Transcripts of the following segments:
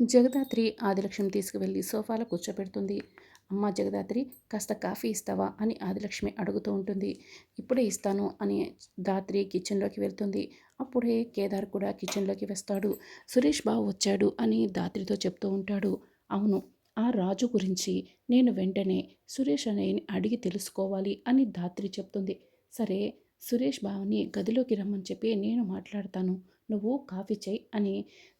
జగదాత్రి ఆదిలక్ష్మి తీసుకువెళ్ళి సోఫాలో కూర్చోబెడుతుంది అమ్మ జగదాత్రి కాస్త కాఫీ ఇస్తావా? అని ఆదిలక్ష్మి అడుగుతూ ఉంటుంది. ఇప్పుడే ఇస్తాను అని దాత్రి కిచెన్లోకి వెళ్తుంది. అప్పుడే కేదార్ కూడా కిచెన్లోకి వస్తాడు. సురేష్ బాబు వచ్చాడు అని దాత్రితో చెప్తూ ఉంటాడు. అవును ఆ రాజు గురించి నేను వెంటనే సురేష్ అనే అడిగి తెలుసుకోవాలి అని దాత్రి చెప్తుంది. సరే సురేష్ బావని గదిలోకి రమ్మని చెప్పి నేను మాట్లాడతాను. నువ్వు కాఫీ చేయి అని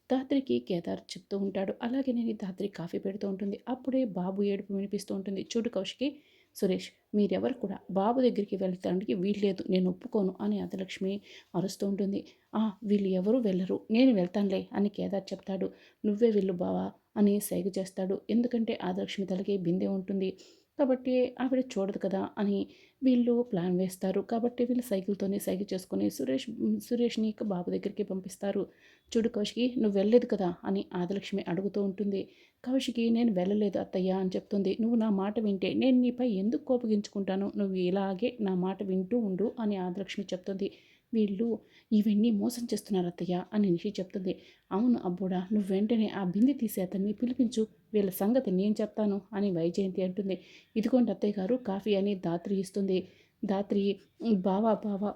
ధాత్రికి కేదార్ చెప్తూ ఉంటాడు. అలాగే నేను ధాత్రి కాఫీ పెడుతూ ఉంటుంది. అప్పుడే బాబు ఏడుపు వినిపిస్తూ ఉంటుంది. చూడు కౌశికి సురేష్ మీరెవరు కూడా బాబు దగ్గరికి వెళ్ళటానికి వీల్లేదు. నేను ఒప్పుకోను అని అతలక్ష్మి అరుస్తూ ఉంటుంది. ఆ వీళ్ళు ఎవరు వెళ్ళరు. నేను వెళ్తానులే అని కేదార్ చెప్తాడు. నువ్వే వెళ్ళు బావా అని సైగ చేస్తాడు. ఎందుకంటే ఆదలక్ష్మి తలకి బిందె ఉంటుంది. కాబట్టి ఆవిడ చూడదు కదా అని వీళ్ళు ప్లాన్ వేస్తారు. కాబట్టి వీళ్ళు సైకిల్తోనే సైకిల్ చేసుకొని సురేష్ సురేష్ని బాబు దగ్గరికి పంపిస్తారు. చూడు కౌశికి నువ్వు వెళ్ళలేదు కదా? అని ఆదలక్ష్మి అడుగుతూ ఉంటుంది. కౌశికి నేను వెళ్ళలేదు అత్తయ్య అని చెప్తుంది. నువ్వు నా మాట వింటే నేను నీపై ఎందుకు కోపగించుకుంటాను? నువ్వు ఇలాగే నా మాట వింటూ ఉండు అని ఆదలక్ష్మి చెప్తుంది. వీళ్ళు ఇవన్నీ మోసం చేస్తున్నారు అత్తయ్య అని నిషి చెప్తుంది. అవును అబ్బోడా నువ్వు వెంటనే ఆ బింది తీసి అతన్ని పిలిపించు వీళ్ళ సంగతి నేను చెప్తాను అని వైజయంతి అంటుంది. ఇదిగోండి అత్తయ్య గారు కాఫీ అని దాత్రి ఇస్తుంది. దాత్రి బావా బావా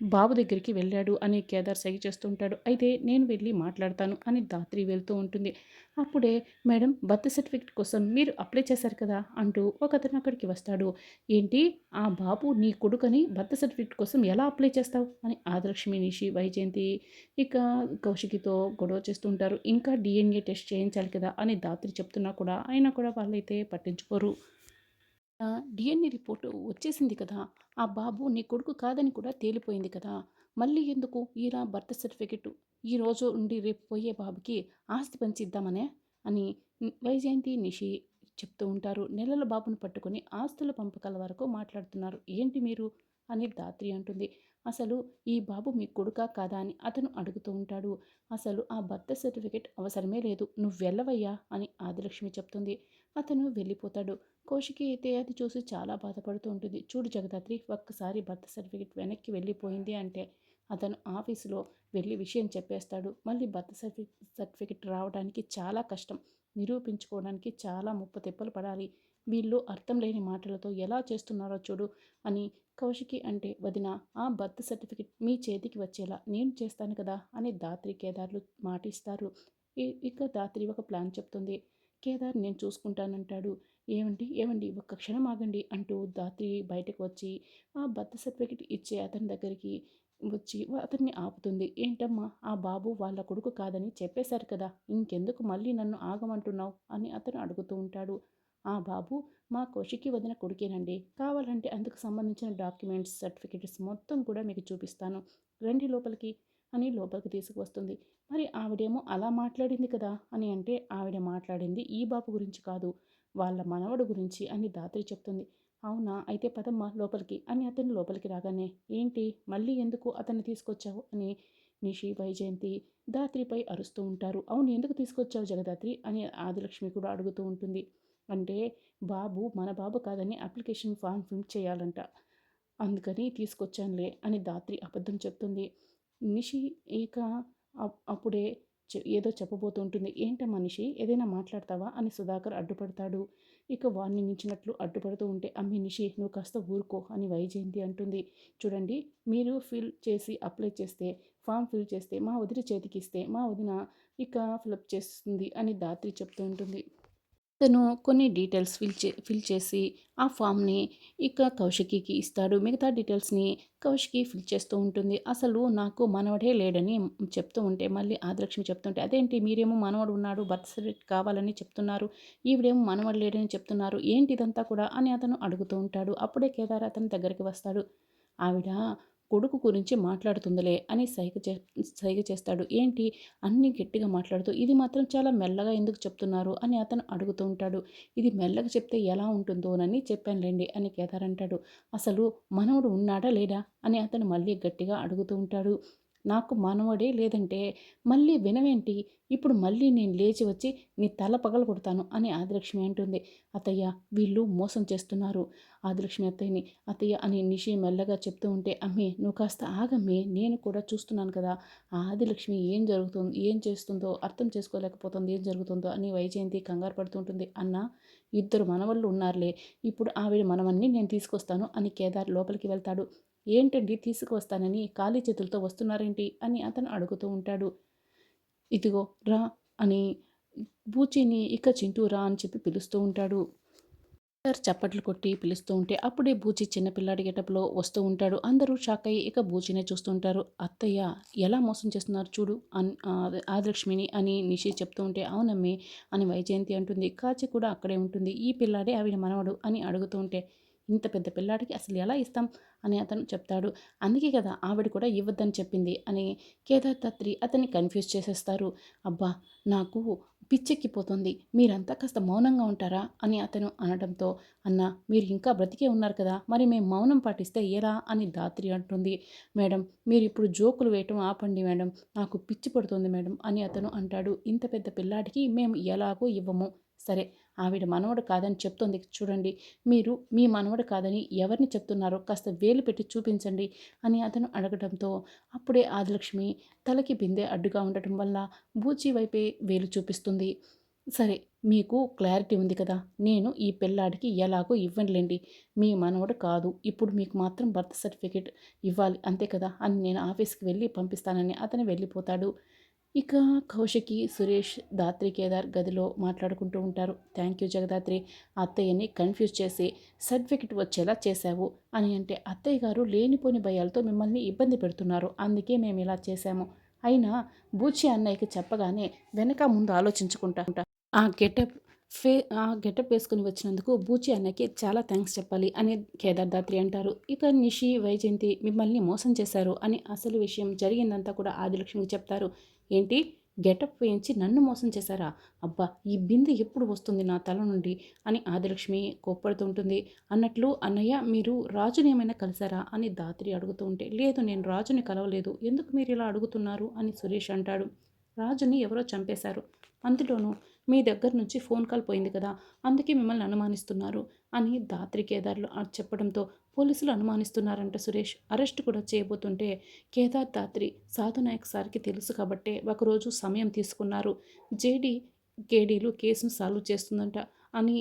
బాబు దగ్గరికి వెళ్ళాడు అని కేదార్ సై చేస్తుంటాడు. అయితే నేను వెళ్ళి మాట్లాడతాను అని దాత్రి వెళ్తూ ఉంటుంది. అప్పుడే మేడం బర్త్ సర్టిఫికేట్ కోసం మీరు అప్లై చేశారు కదా అంటూ ఒక అతను అక్కడికి వస్తాడు. ఏంటి? ఆ బాబు నీ కొడుకని బర్త్ సర్టిఫికేట్ కోసం ఎలా అప్లై చేస్తావు? అని ఆదలక్ష్మి నిషి వైజయంతి ఇక కౌశికితో గొడవ చేస్తుంటారు. ఇంకా డిఎన్ఏ టెస్ట్ చేయించాలి కదా అని దాత్రి చెప్తున్నా కూడా అయినా కూడా వాళ్ళైతే పట్టించుకోరు. డిఎన్ఏ రిపోర్టు వచ్చేసింది కదా ఆ బాబు నీ కొడుకు కాదని కూడా తేలిపోయింది కదా మళ్ళీ ఎందుకు ఈరా బర్త్ సర్టిఫికెట్ ఈ రోజు ఉండి రేపు పోయే బాబుకి ఆస్తి పంచిద్దామనే అని వైజయంతి నిషి చెప్తూ ఉంటారు. నెలల బాబును పట్టుకుని ఆస్తుల పంపకాల వరకు మాట్లాడుతున్నారు. ఏంటి మీరు? అని దాత్రి అంటుంది. అసలు ఈ బాబు మీ కొడుకా కాదా అని అతను అడుగుతూ ఉంటాడు. అసలు ఆ బర్త్ సర్టిఫికేట్ అవసరమే లేదు. నువ్వు వెళ్ళవయ్యా అని ఆదిలక్ష్మి చెప్తుంది. అతను వెళ్ళిపోతాడు. కోశికి అయితే అది చూసి చాలా బాధపడుతూ ఉంటుంది. చూడు జగదాత్రి ఒక్కసారి బర్త్ సర్టిఫికేట్ వెనక్కి వెళ్ళిపోయింది అంటే అతను ఆఫీసులో వెళ్ళి విషయం చెప్పేస్తాడు. మళ్ళీ బర్త్ సర్టిఫికేట్ రావడానికి చాలా కష్టం. నిరూపించుకోవడానికి చాలా ముప్పు తెప్పలు పడాలి. వీళ్ళు అర్థం లేని మాటలతో ఎలా చేస్తున్నారో చూడు అని కౌశికి అంటే వదిన ఆ బర్త్ సర్టిఫికెట్ మీ చేతికి వచ్చేలా నేను చేస్తాను కదా అని దాత్రి కేదార్లు మాటిస్తారు. ఇక దాత్రి ఒక ప్లాన్ చెప్తుంది. కేదార్ నేను చూసుకుంటానంటాడు. ఏమండి ఏమండి ఒక్క క్షణం ఆగండి అంటూ దాత్రి బయటకు వచ్చి ఆ బర్త్ సర్టిఫికెట్ ఇచ్చే అతని దగ్గరికి వచ్చి అతన్ని ఆపుతుంది. ఏంటమ్మా ఆ బాబు వాళ్ళ కొడుకు కాదని చెప్పేశారు కదా ఇంకెందుకు మళ్ళీ నన్ను ఆగమంటున్నావు? అని అతను అడుగుతూ ఉంటాడు. ఆ బాబు మా కోషికి వదిన కొడుకేనండి. కావాలంటే అందుకు సంబంధించిన డాక్యుమెంట్స్ సర్టిఫికెట్స్ మొత్తం కూడా మీకు చూపిస్తాను. రండి లోపలికి అని లోపలికి తీసుకువస్తుంది. మరి ఆవిడేమో అలా మాట్లాడింది కదా అని అంటే ఆవిడ మాట్లాడింది ఈ బాబు గురించి కాదు. వాళ్ళ మనవడు గురించి అని దాత్రి చెప్తుంది. అవునా? అయితే పదమ్మ లోపలికి. అని అతను లోపలికి రాగానే ఏంటి? మళ్ళీ ఎందుకు అతన్ని తీసుకొచ్చావు? అని నిషి వైజయంతి దాత్రిపై అరుస్తూ ఉంటారు. అవును ఎందుకు తీసుకొచ్చావు జగదాత్రి? అని ఆదిలక్ష్మి కూడా అడుగుతూ ఉంటుంది. అంటే బాబు మన బాబు కాదని అప్లికేషన్ ఫామ్ ఫిల్ చేయాలంట. అందుకని తీసుకొచ్చానులే అని దాత్రి అబద్ధం చెప్తుంది. నిషి ఇక అప్పుడే ఏదో చెప్పబోతుంటుంది. ఏంట మనిషి? ఏదైనా మాట్లాడతావా? అని సుధాకర్ అడ్డుపడతాడు. ఇక వార్నింగ్ ఇచ్చినట్లు అడ్డుపడుతూ ఉంటే అమ్మి నిషి నువ్వు కాస్త ఊరుకో అని వైజయంతి అంటుంది. చూడండి మీరు ఫిల్ చేసి అప్లై చేస్తే ఫామ్ ఫిల్ చేస్తే మా వదిన చేతికిస్తే మా వదిన ఇక ఫిలప్ చేస్తుంది అని దాత్రి చెప్తూ ఉంటుంది. తను కొన్ని డీటెయిల్స్ ఫిల్ చే ఫిల్ చేసి ఆ ఫామ్ని ఇక కౌశికికి ఇస్తాడు. మిగతా డీటెయిల్స్ని కౌశికి ఫిల్ చేస్తూ ఉంటుంది. అసలు నాకు మనవడే లేడని చెప్తూ ఉంటే మళ్ళీ ఆదిలక్ష్మి చెప్తుంటే అదేంటి మీరేమో మనవడు ఉన్నాడు బర్త్ సర్టిఫికేట్ కావాలని చెప్తున్నారు ఈవిడేమో మనవడు లేడని చెప్తున్నారు ఏంటి ఇదంతా కూడా అని అతను అడుగుతూ ఉంటాడు. అప్పుడే కేదార్ అతని దగ్గరికి వస్తాడు. ఆవిడ కొడుకు గురించి మాట్లాడుతుందిలే అని సైగ చే సైగ చేస్తాడు. ఏంటి? అన్ని గట్టిగా మాట్లాడుతూ ఇది మాత్రం చాలా మెల్లగా ఎందుకు చెప్తున్నారు? అని అతను అడుగుతూ ఉంటాడు. ఇది మెల్లగా చెప్తే ఎలా ఉంటుందోనని చెప్పానులేండి అని కేదార్ అంటాడు. అసలు మనవుడు ఉన్నాడా లేడా అని అతను మళ్ళీ గట్టిగా అడుగుతూ ఉంటాడు. నాకు మనవడే లేదంటే మళ్ళీ వినవేంటి? ఇప్పుడు మళ్ళీ నేను లేచి వచ్చి నీ తల పగల కొడతాను అని ఆదిలక్ష్మి అంటుంది. అత్తయ్య వీళ్ళు మోసం చేస్తున్నారు. ఆదిలక్ష్మి అత్తయ్యని అత్తయ్య అని నిషి మెల్లగా చెప్తూ ఉంటే అమ్మే నువ్వు కాస్త ఆగమ్మే నేను కూడా చూస్తున్నాను కదా. ఆ ఆదిలక్ష్మి ఏం జరుగుతుంది ఏం చేస్తుందో అర్థం చేసుకోలేకపోతుంది ఏం జరుగుతుందో అని వైజయంతి కంగారు పడుతుంటుంది అన్న ఇద్దరు మనవళ్ళు ఉన్నారులే ఇప్పుడు ఆవిడ మనవన్ని నేను తీసుకొస్తాను అని కేదార్ లోపలికి వెళ్తాడు. ఏంటండి తీసుకువస్తానని ఖాళీ చేతులతో వస్తున్నారేంటి అని అతను అడుగుతూ ఉంటాడు. ఇదిగో రా అని బూచిని ఇక చింటూ రా అని చెప్పి పిలుస్తూ ఉంటాడు. సార్ చప్పట్లు కొట్టి పిలుస్తూ ఉంటే అప్పుడే బూచి చిన్నపిల్లాడి గెటప్లో వస్తూ ఉంటాడు. అందరూ షాక్ అయ్యి ఇక బూచినే చూస్తూ ఉంటారు. అత్తయ్య ఎలా మోసం చేస్తున్నారు చూడు అన్ ఆదిలక్ష్మిని అని నిషి చెప్తూ ఉంటే అవునమ్మే అని వైజయంతి అంటుంది. కాచి కూడా అక్కడే ఉంటుంది. ఈ పిల్లాడే ఆవిడ మనవడు అని అడుగుతూ ఉంటే ఇంత పెద్ద పిల్లాడికి అసలు ఎలా ఇస్తాం అని అతను చెప్తాడు. అందుకే కదా ఆవిడ కూడా ఇవ్వద్దని చెప్పింది అని కేదార్దత్రి అతన్ని కన్ఫ్యూజ్ చేసేస్తారు. అబ్బా నాకు పిచ్చెక్కిపోతుంది. మీరంతా కాస్త మౌనంగా ఉంటారా అని అతను అనడంతో అన్న మీరు ఇంకా బ్రతికే ఉన్నారు కదా మరి మేము మౌనం పాటిస్తే ఎలా అని దాత్రి అంటుంది. మేడం మీరు ఇప్పుడు జోకులు వేయటం ఆపండి మేడం నాకు పిచ్చి పడుతుంది మేడం అని అతను అంటాడు. ఇంత పెద్ద పిల్లాడికి మేము ఎలాగో ఇవ్వము. సరే ఆవిడ మనవడు కాదని చెప్తోంది. చూడండి మీరు మీ మనవడు కాదని ఎవరిని చెప్తున్నారో కాస్త వేలు పెట్టి చూపించండి అని అతను అడగడంతో అప్పుడే ఆదిలక్ష్మి తలకి బిందె అడ్డుగా ఉండటం వల్ల బూచి వైపే వేలు చూపిస్తుంది. సరే మీకు క్లారిటీ ఉంది కదా నేను ఈ పిల్లాడికి ఎలాగో ఇవ్వనులేండి. మీ మనవడు కాదు ఇప్పుడు మీకు మాత్రం బర్త్ సర్టిఫికేట్ ఇవ్వాలి అంతే కదా అని నేను ఆఫీస్కి వెళ్ళి పంపిస్తానని అతను వెళ్ళిపోతాడు. ఇక కౌశికి సురేష్ దాత్రి కేదార్ గదిలో మాట్లాడుకుంటూ ఉంటారు. Thank you Jagadhatri. అత్తయ్యని కన్ఫ్యూజ్ చేసి సర్టిఫికెట్ వచ్చేలా చేశావు అని అంటే అత్తయ్య గారు లేనిపోని భయాలతో మిమ్మల్ని ఇబ్బంది పెడుతున్నారు. అందుకే మేము ఇలా చేశాము. అయినా బూచి అన్నయ్యకి చెప్పగానే వెనక ముందు ఆలోచించుకుంటా ఆ గెటప్ ఫే ఆ గెటప్ వేసుకుని వచ్చినందుకు బూచి అన్నకి చాలా థ్యాంక్స్ చెప్పాలి అని కేదార్ దాత్రి అంటారు. ఇక నిషి వైజయంతి మిమ్మల్ని మోసం చేశారు అని అసలు విషయం జరిగిందంతా కూడా ఆదిలక్ష్మికి చెప్తారు. ఏంటి? గెటప్ వేయించి నన్ను మోసం చేశారా? అబ్బా ఈ బిందె ఎప్పుడు వస్తుంది నా తల నుండి? అని ఆదిలక్ష్మి కోప్పడుతుంటుంది అన్నట్లు అన్నయ్య మీరు రాజుని ఏమైనా కలిసారా అని దాత్రి అడుగుతూ ఉంటే లేదు నేను రాజుని కలవలేదు. ఎందుకు మీరు ఇలా అడుగుతున్నారు? అని సురేష్ అంటాడు. రాజుని ఎవరో చంపేశారు. అందులోనూ మీ దగ్గర నుంచి ఫోన్ కాల్ పోయింది కదా అందుకే మిమ్మల్ని అనుమానిస్తున్నారు అని దాత్రి కేదార్లు చెప్పడంతో పోలీసులు అనుమానిస్తున్నారంట సురేష్. అరెస్ట్ కూడా చేయబోతుంటే కేదార్ దాత్రి సాధునాయక్ సార్కి తెలుసు కాబట్టే ఒకరోజు సమయం తీసుకున్నారు. జేడీ కేడీలు కేసును సాల్వ్ చేస్తుందంట అని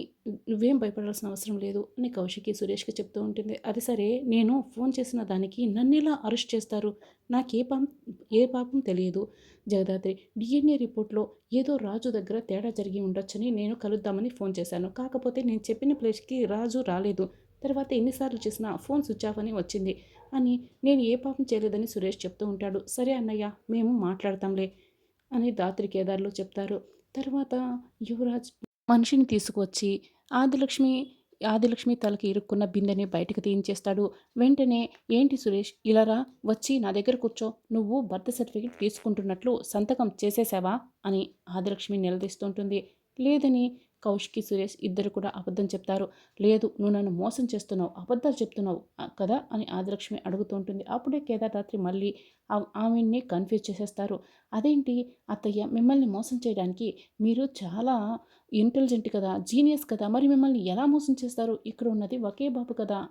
నువ్వేం భయపడాల్సిన అవసరం లేదు అని కౌశికి సురేష్కి చెప్తూ ఉంటుంది. అది సరే నేను ఫోన్ చేసిన దానికి నన్ను ఎలా అరెస్ట్ చేస్తారు? నాకే పాపం ఏ పాపం తెలియదు. జగదాత్రి డిఎన్ఏ రిపోర్ట్లో ఏదో రాజు దగ్గర తేడా జరిగి ఉండొచ్చని నేను కలుద్దామని ఫోన్ చేశాను. కాకపోతే నేను చెప్పిన ప్లేస్కి రాజు రాలేదు. తర్వాత ఎన్నిసార్లు చేసినా ఫోన్ స్విచ్ ఆఫ్ అని వచ్చింది అని నేను ఏ పాపం చేయలేదని సురేష్ చెప్తూ ఉంటాడు. సరే అన్నయ్య మేము మాట్లాడతాంలే అని దాత్రి కేదార్లు చెప్తారు. తర్వాత యువరాజ్ మనిషిని తీసుకువచ్చి ఆదిలక్ష్మి ఆదిలక్ష్మి తలకి ఇరుక్కున్న బిందెని బయటకు తీయించేస్తాడు. వెంటనే ఏంటి సురేష్ ఇలారా వచ్చి నా దగ్గర కూర్చో నువ్వు బర్త్ సర్టిఫికేట్ తీసుకుంటున్నట్లు సంతకం చేసేసావా? అని ఆదిలక్ష్మి నిలదీస్తుంటుంది. లేదని కౌష్కి సురేష్ ఇద్దరు కూడా అబద్ధం చెప్తారు. లేదు నువ్వు నన్ను మోసం చేస్తున్నావు అబద్ధాలు చెప్తున్నావు కదా? అని ఆదిలక్ష్మి అడుగుతూ ఉంటుంది. అప్పుడే కేదారాత్రి మళ్ళీ ఆమెని కన్ఫ్యూజ్ చేసేస్తారు. అదేంటి? అత్తయ్య మిమ్మల్ని మోసం చేయడానికి మీరు చాలా ఇంటెలిజెంట్ కదా జీనియస్ కదా మరి మిమ్మల్ని ఎలా మోసం చేస్తారు? ఇక్కడ ఉన్నది ఒకే బాబు కదా.